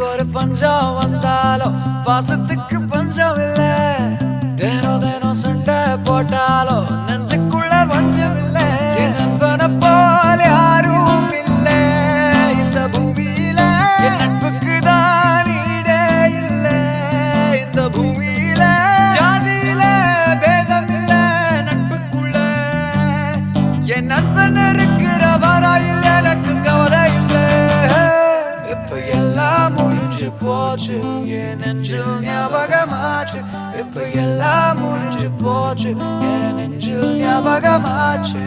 காசுக்கு ஒரு பஞ்சம் வந்தாலும் பாசத்துக்கு பஞ்சம் இல்ல. தினம் தினம் சண்டை போட்டாலும் நெஞ்சுக்குள்ள பஞ்சம் இல்ல. என் நண்பனை போல யாரும் இல்ல. இந்த பூமியில என் நட்புக்கு தான் ஈடே இல்ல. இந்த பூமியில ஜாதியில பேதம் இல்ல. நட்புக்குள்ள என் நண்பன் இருக்கிற எல்லாம் முடிஞ்சு போச்சு என் நெஞ்சில் ஞாபகமாச்சு இப்ப எல்லாம் முடிஞ்சு போச்சு என் நெஞ்சில் ஞாபகமாச்சு